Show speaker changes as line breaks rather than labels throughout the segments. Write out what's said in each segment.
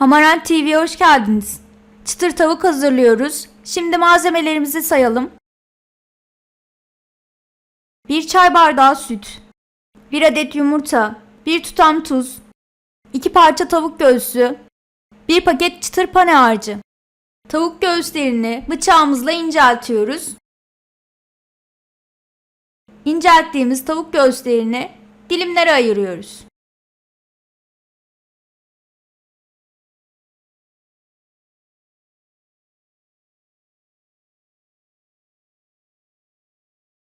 Hamarat TV'ye hoş geldiniz. Çıtır tavuk hazırlıyoruz. Şimdi malzemelerimizi sayalım. 1 çay bardağı süt, 1 adet yumurta, 1 tutam tuz, 2 parça tavuk göğsü, 1 paket çıtır pane harcı. Tavuk göğüslerini bıçağımızla inceltiyoruz. İncelttiğimiz tavuk göğüslerini dilimlere ayırıyoruz.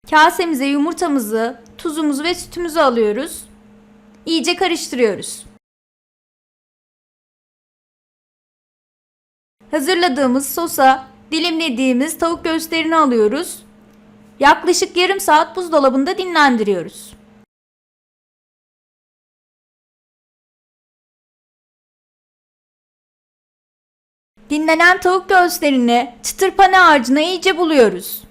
Kasemize yumurtamızı, tuzumuzu ve sütümüzü alıyoruz. İyice karıştırıyoruz. Hazırladığımız sosa dilimlediğimiz tavuk göğüslerini alıyoruz. Yaklaşık yarım saat buzdolabında dinlendiriyoruz. Dinlenen tavuk göğüslerini çıtır pane harcına iyice buluyoruz.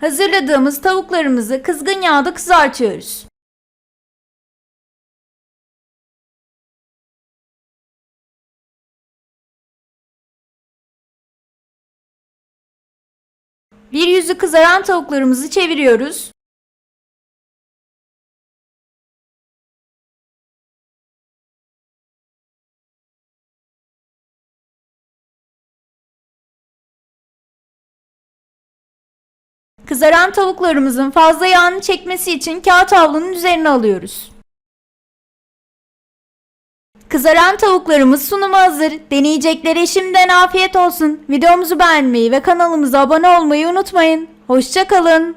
Hazırladığımız tavuklarımızı kızgın yağda kızartıyoruz. Bir yüzü kızaran tavuklarımızı çeviriyoruz. Kızaran tavuklarımızın fazla yağını çekmesi için kağıt havlunun üzerine alıyoruz. Kızaran tavuklarımız sunuma hazır. Deneyeceklere şimdiden afiyet olsun. Videomuzu beğenmeyi ve kanalımıza abone olmayı unutmayın. Hoşçakalın.